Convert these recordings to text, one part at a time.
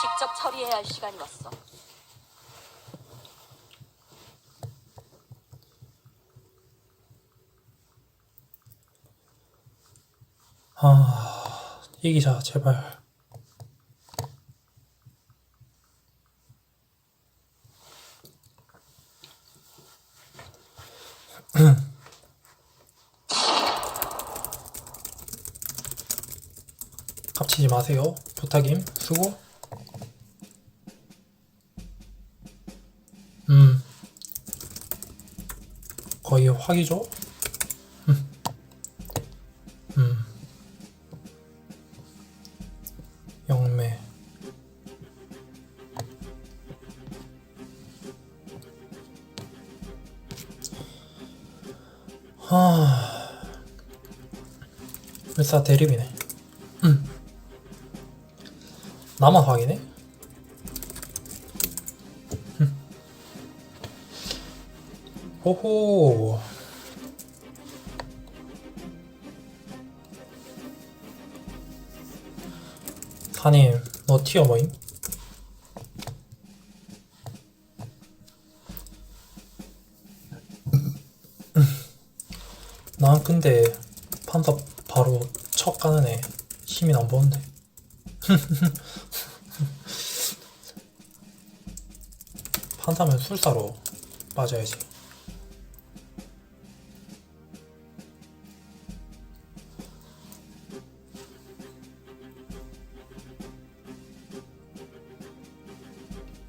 직접 처리해야 할 시간이 왔어. 아, 이기자, 제발. 깝치지 마세요. 부탁임. 수고. 확이죠? 음. 음. 하 일사 대립이네 음. 나만 확이네 음. 호호 사님 너 티어 뭐임? 난 근데 판다 바로 척 가는 애 힘이 안 보는데. 판다면 술사로 빠져야지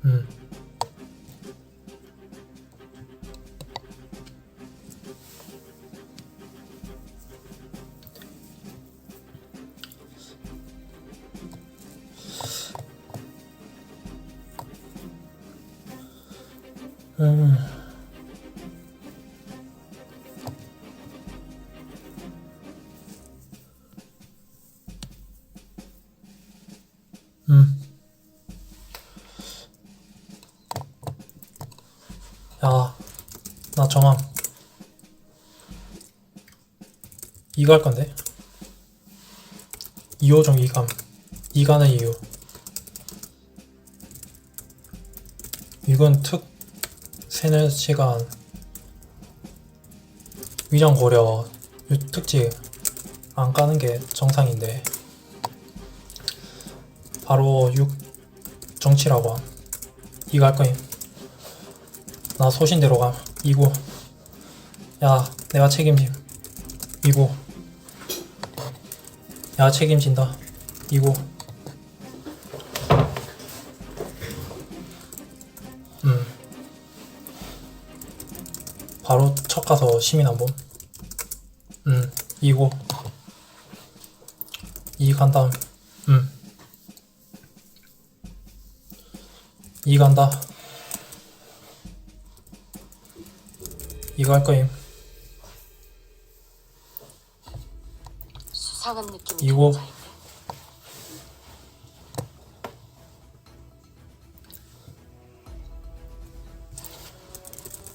음. 정함. 이거 할 건데. 2호종 이감. 이가는 이유. 이건 특 세는 시간 위장 고려 유 특집 안 까는 게 정상인데 바로 6 정치라고 함. 이거 할 거임. 나 소신대로 감. 이고. 야, 내가 책임짐. 이고. 야, 책임진다. 이고. 음. 바로 첫 가서 시민 안 봄. 음, 이고. 이간 다음. 음. 이 간다. 이거 할 거임. 수상한 느낌이 이거-.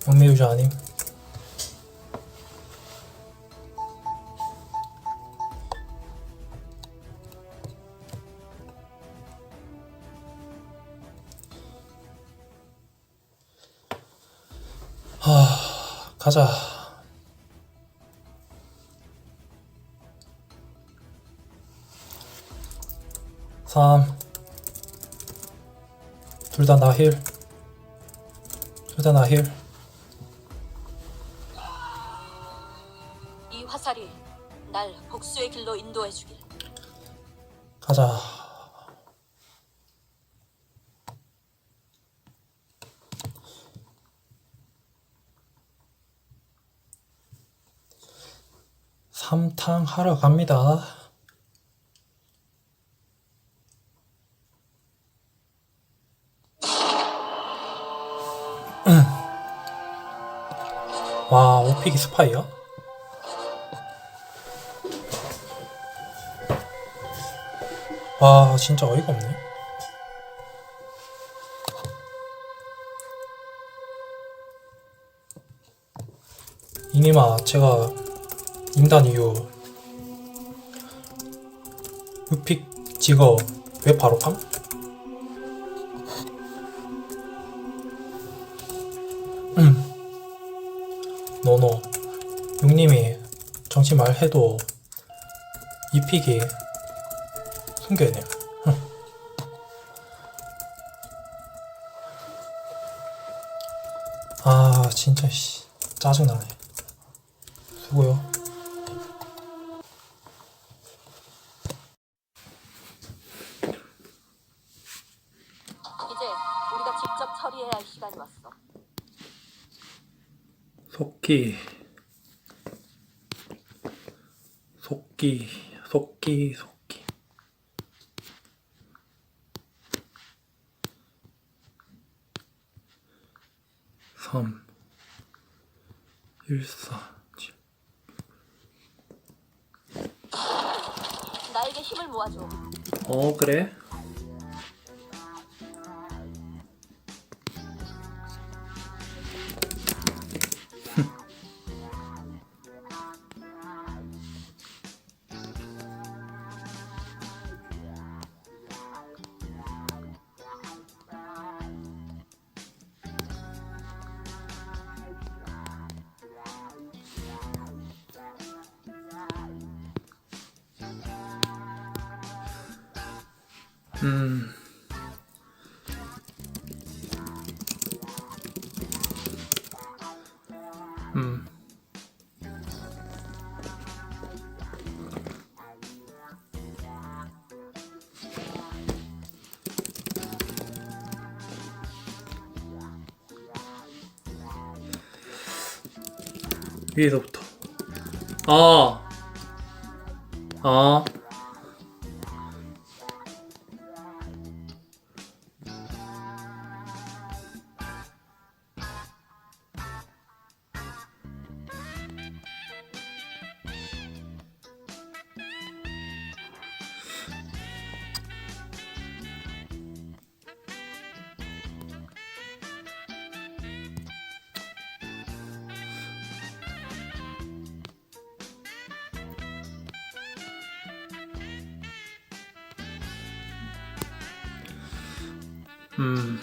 영매유자 아님. 하, 가자. 둘 다 나힐. 둘 다 나힐. 와, 오픽이 스파이야? 와 진짜 어이가 없네 이님아 제가 임단 이후 유픽 직업 왜 바로 감? 정치 말해도 이 픽이 숨겨야 돼요. 아 진짜 씨 짜증나네. 수고요. 이제 우리가 직접 처리해야 할 시간이 왔어. 속기 속기 속기 속기 삼 일사 칠. 나에게 힘을 모아줘. 어 그래 음 음. 위에서부터. 아. 아. 음.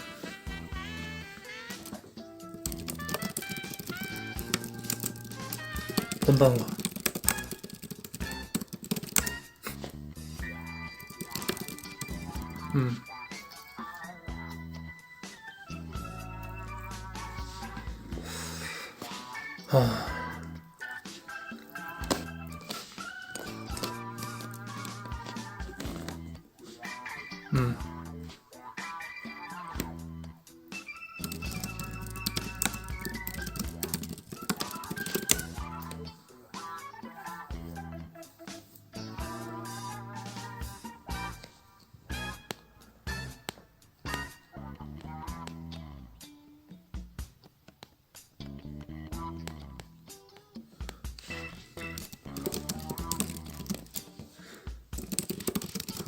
본다는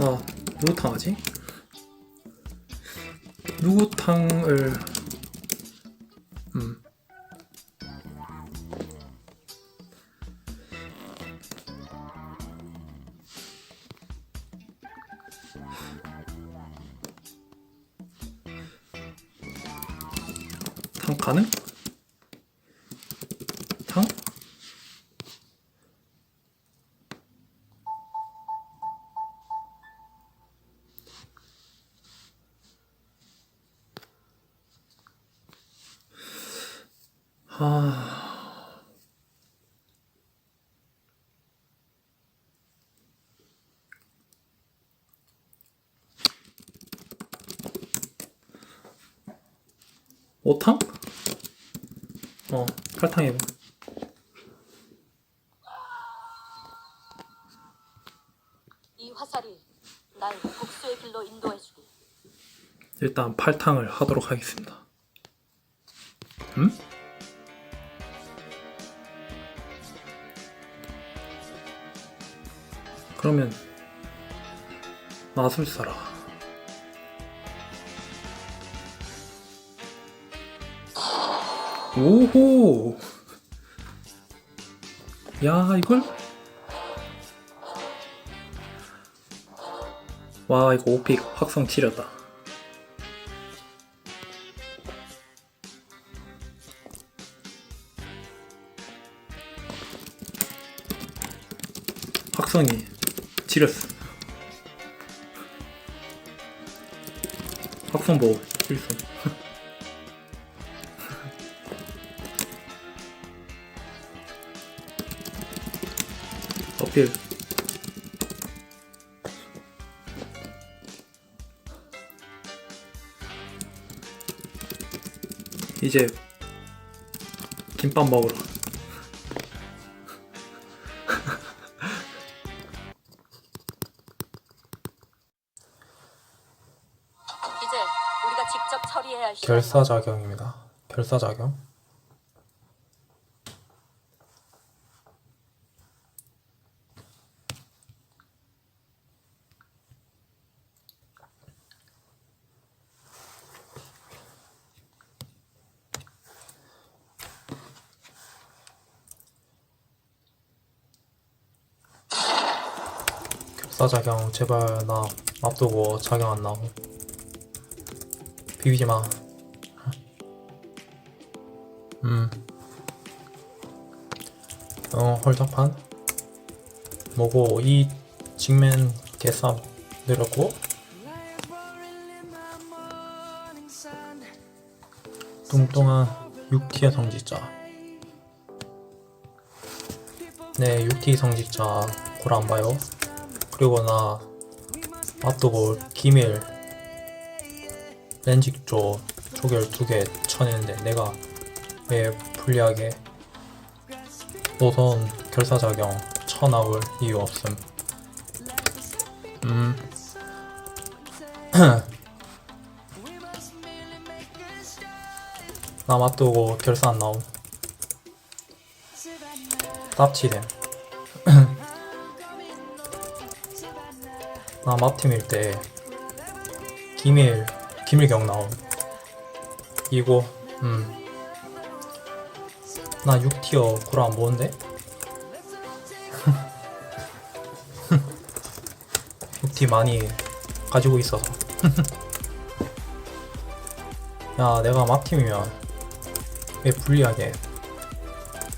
나 누구탕 하지? 누구탕을 아, 오탕? 어, 칼탕 해봐. 이 화살이 날 복수의 길로 인도해주길. 일단 팔탕을 하도록 하겠습니다. 마술사라. 오호. 야 이걸? 와 이거 오픽 확성 치렸다. 확성이 지렸어. 확성보 필수. 어필. 이제 김밥 먹으러. 결사작용입니다. 결사작용. 결사작용 제발 나 앞두고 작용 안 나오고 비비지 마. 홀짝판. 뭐고, 이 직맨 개쌈 내렸고, 뚱뚱한 6티어 성직자. 네, 6T 성직자 고라 안 봐요. 그리고 나 앞두고 기밀 렌직조 조결 두 개 쳐내는데 내가 왜 불리하게 노선 결사작용 쳐나올 이유 없음. 음. 남 앞두고 결사 안 나옴. 납치됨. 남 앞팀일 때 기밀 기밀 경 나옴. 이고 음. 나 6티어 구라 안 보는데? 6티 많이 가지고 있어서. 야 내가 막팀이면 왜 불리하게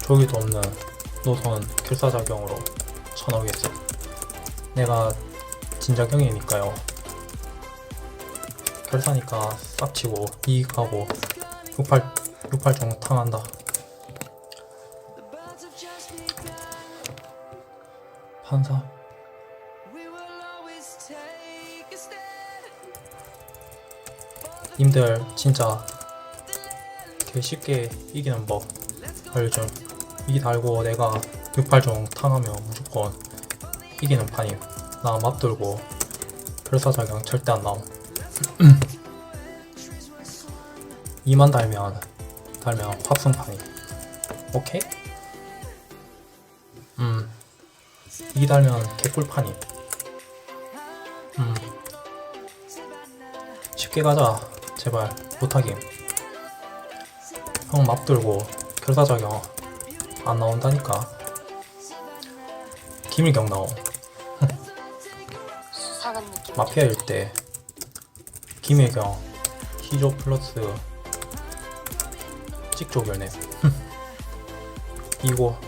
저기도 없는 노선 결사작용으로 쳐넣겠어? 내가 진작경이니까요. 결사니까 싹치고 이익하고 68, 68종 탕한다 판사 님들 진짜 개 쉽게 이기는 법 알죠? 이 달고 내가 68종 탕하면 무조건 이기는 판임. 나 맞들고 결사작용 절대 안 나옴. 2만 달면 달면 확성판이 오케이? 이 달면 개꿀판이. 음. 쉽게 가자 제발. 못하김 형 맙들고 결사작용 안 나온다니까. 김일경 느낌. 마피아일 때 김혜경 희조 플러스 찍조 결네. 이거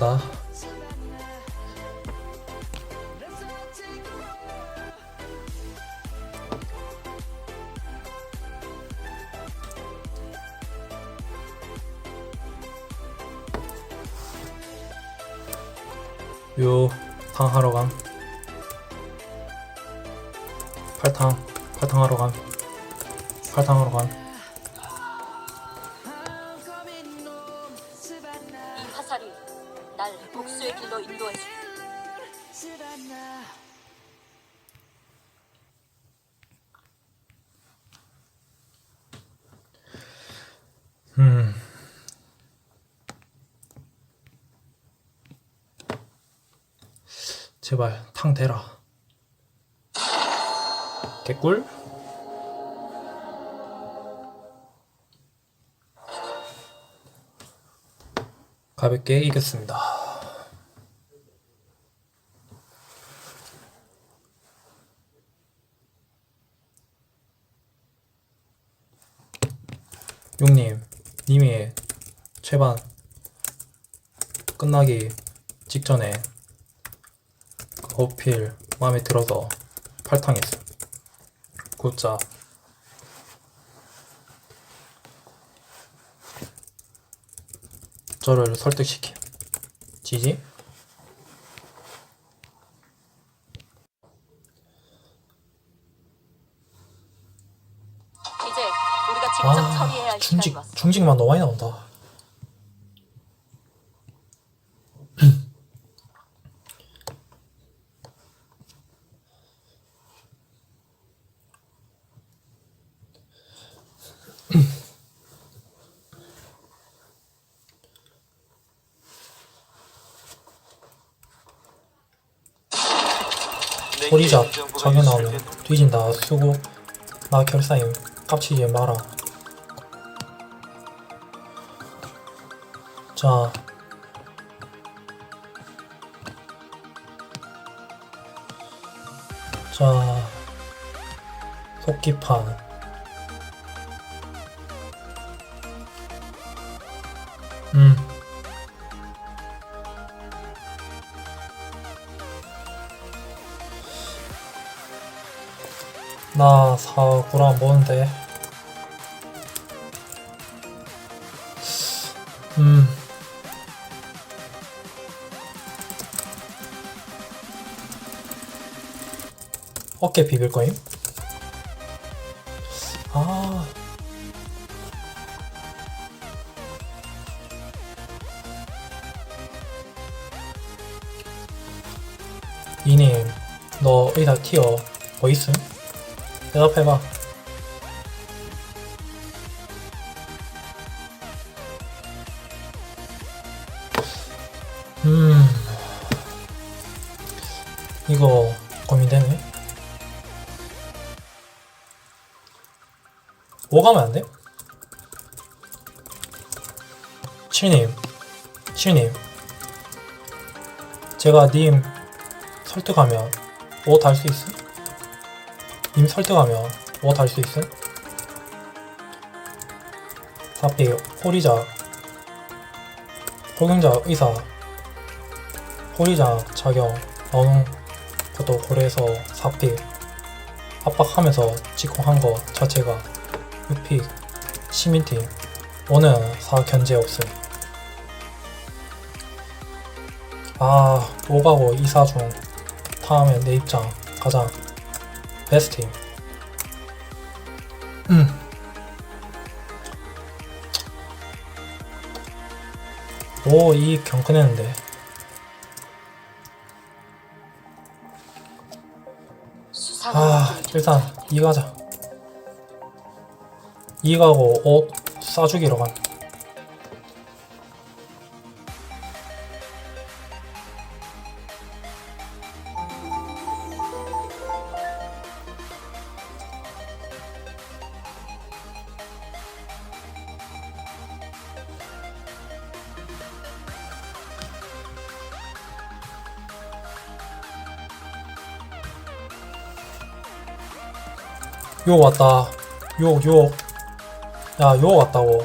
간다 복수의 길로 인도해주게. 음. 제발 탕 대라. 개꿀? 가볍게 이겼습니다. 용님, 님이 최반 끝나기 직전에 그 어필 마음에 들어서 팔탕했어. 굿자. 저를 설득시킴. 지지? 이제 우리가 직접 처리해야 아, 할 중직, 시간이 왔어. 중직만 너무 많이 나온다. 호리잡 자기 나오면 수고 나 결사임 깝치지 마라 자 자, 속기판. 음. 사구랑 뭔데? 음. 어깨 비빌 거임? 아. 이님, 너 의사 티어 뭐 있음? 대답해봐. 음. 이거 고민되네. 오 가면 안 돼? 칠님, 칠님. 제가 님 설득하면 오달수 있음? 님 설득하면 오달수 있음? 사피 호리자 호경자 의사 호리자 자격 나오는 것도 고려해서 사피 압박하면서 직공한 거 자체가 유픽 시민팀 오는 사 견제 없음. 아 오가고 이사 중 다음에 내 입장 가장 베스트임 음. 오 이 경큰했는데 일단 들지. 이 가자 이 가고 옷 싸주기로 간 욕 왔다. 욕욕. 야욕 왔다고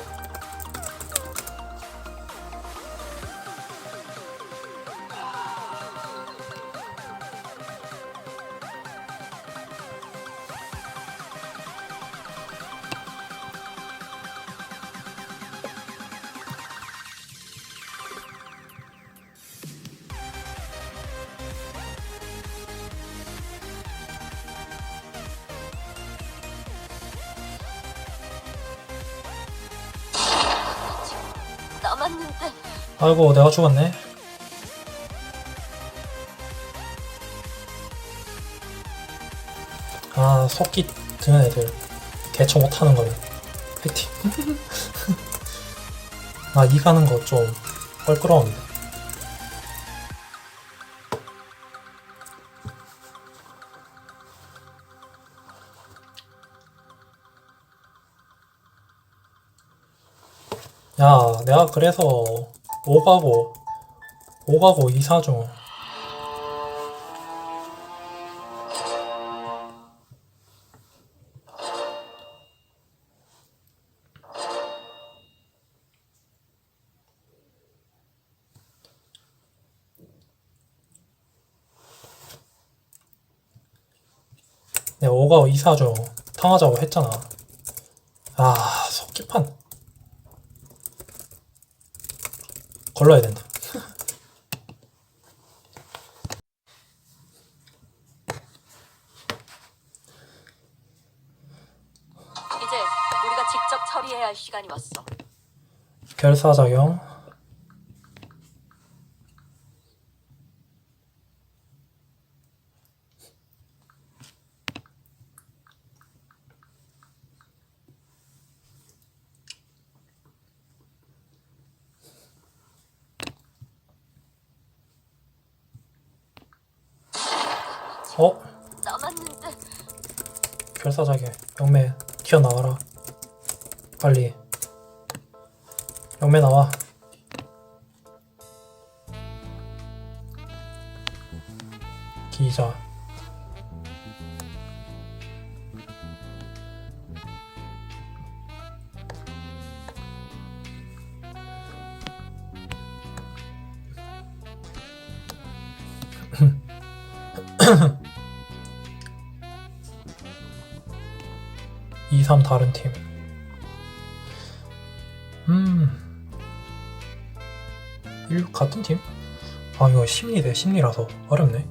아이고 내가 죽었네. 아 속기 드는 애들. 개처 못하는 거네. 팩티 나이 가는 거 좀 껄끄러운데. 야 내가 그래서 오가고 오가고 이사죠. 네, 오가고 이사죠. 탕하자고 했잖아. 아, 속기판. 걸러야 된다 이제 우리가 직접 처리해야 할 시간이 왔어. 결사작용 어? 남았는데. 결사작용 영매 튀어나와라. 빨리. 영매 나와. 기자 이, 삼 다른 팀. 음. 1, 같은 팀? 아, 이거 심리 대 심리라서 어렵네.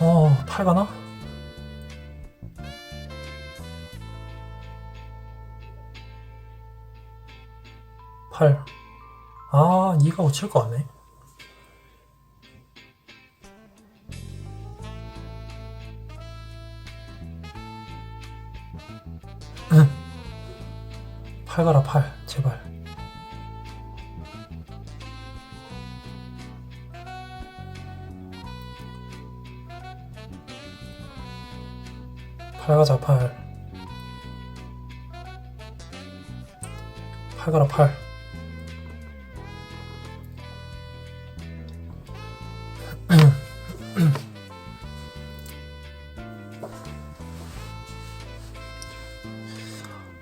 어, 8 가나? 팔. 아, 2가 고칠 거 같네. 팔 가라 팔 제발 팔 가자 팔. 팔 가라 팔.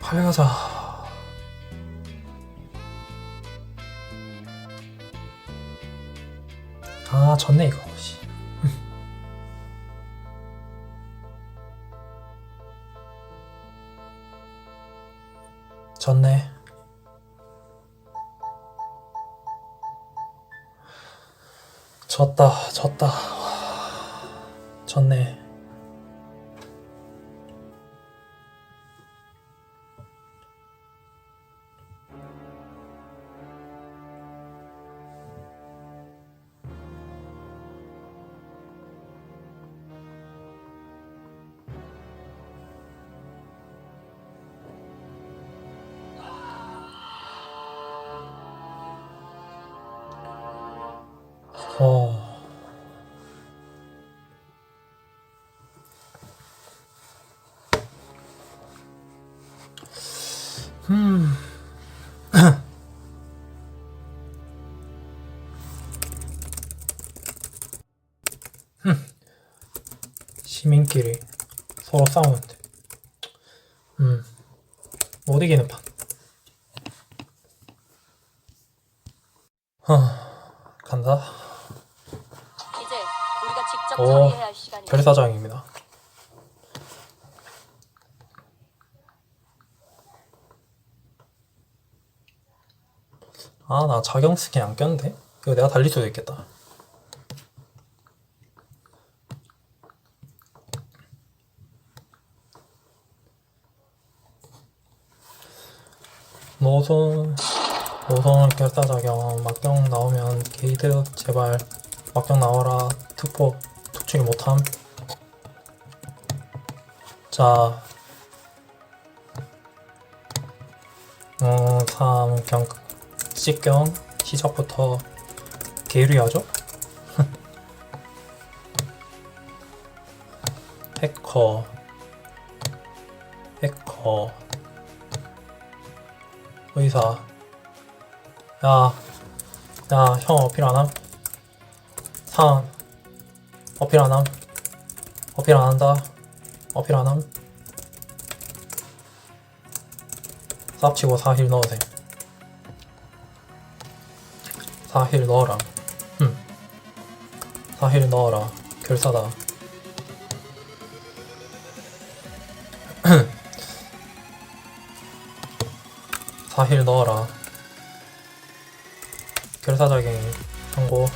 팔 가자. 졌네 이거. 씨. 졌네. 졌다 졌다. 와, 졌네 어 음. 흠. 시민끼리 서로 싸우는데 음. 못 이기는 판 하, 간다 별사장입니다. 아 나 자경 스킨 안 꼈는데? 이거 내가 달릴 수도 있겠다. 노선 노선 결사자경 막경 나오면 게이드 제발 막경 나와라 특포 특충이 못함. 자. 어, 3경 직경 시작부터 게으리하죠? 해커. 해커. 의사. 야, 야, 형 어필 안 함? 상 어필 안 함? 어필 안 한다? 어필 안 함? 쌉치고 4힐 넣으세요 4힐 넣어라 사힐 넣어라. 결사다. 사힐 넣어라. 결사작행 한고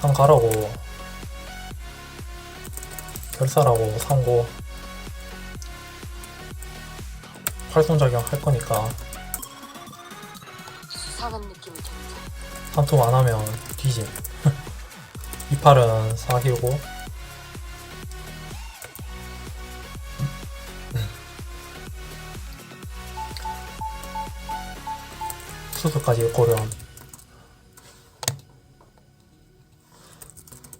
한 가라고 결사라고 상고 활성작용 할 거니까 수상한 느낌이 듭니다. 삼투 안 하면 뒤짐. 이팔은 사힐고 수수까지 고려함.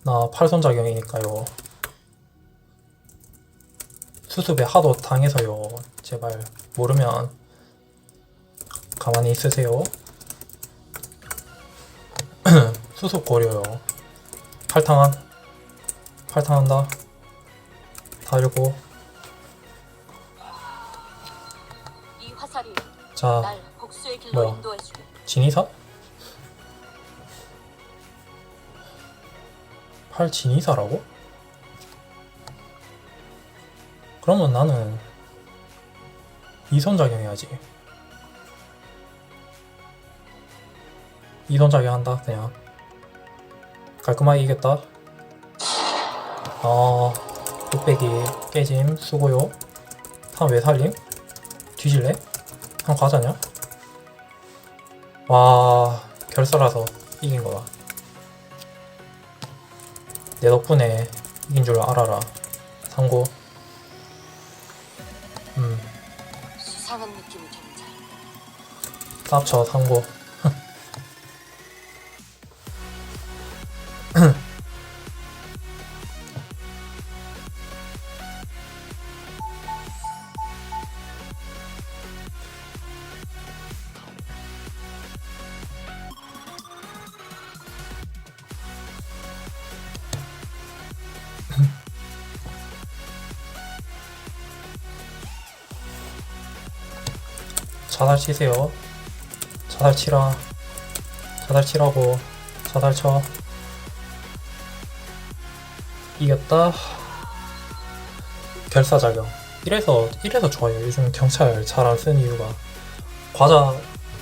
나 팔손작용이니까요. 수습에 하도 당해서요. 제발 모르면 가만히 있으세요. 수습 고려요. 팔탕한 팔탕한다. 달고 자 뭐야? 진이사? 팔 진이사라고? 그러면 나는 이선 작용 해야지. 이선 작용 한다 그냥 깔끔하게 이겼다. 아 뚝배기 깨짐 수고요. 한왜 살림? 뒤질래? 한 과자냐? 와 결사라서 이긴 거다. 내 덕분에 이긴 줄 알아라. 상고. 음, 수상한 느낌이 듭니다. 쌉쳐 상고. 치세요. 자살 치라. 자살 치라고. 자살 쳐. 이겼다. 결사작용. 이래서, 이래서 좋아요. 요즘 경찰 잘 안 쓰는 이유가. 과자,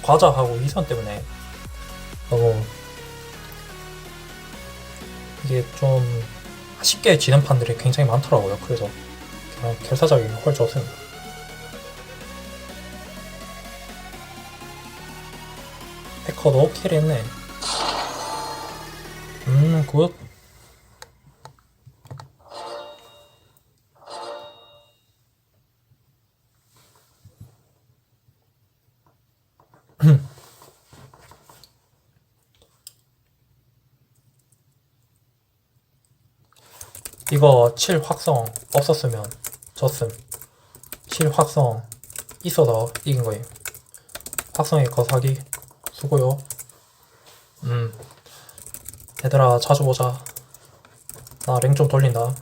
과자하고 이선 때문에 너무 이게 좀 쉽게 지는 판들이 굉장히 많더라고요. 그래서 결사작용이 훨씬 좋습니다. 해커도 킬했네. 음, 굿. 이거 7 확성 없었으면 졌음. 7 확성 있어서 이긴 거예요. 확성의 거사기 수고요. 음. 얘들아 자주 보자. 나 랭 좀 돌린다.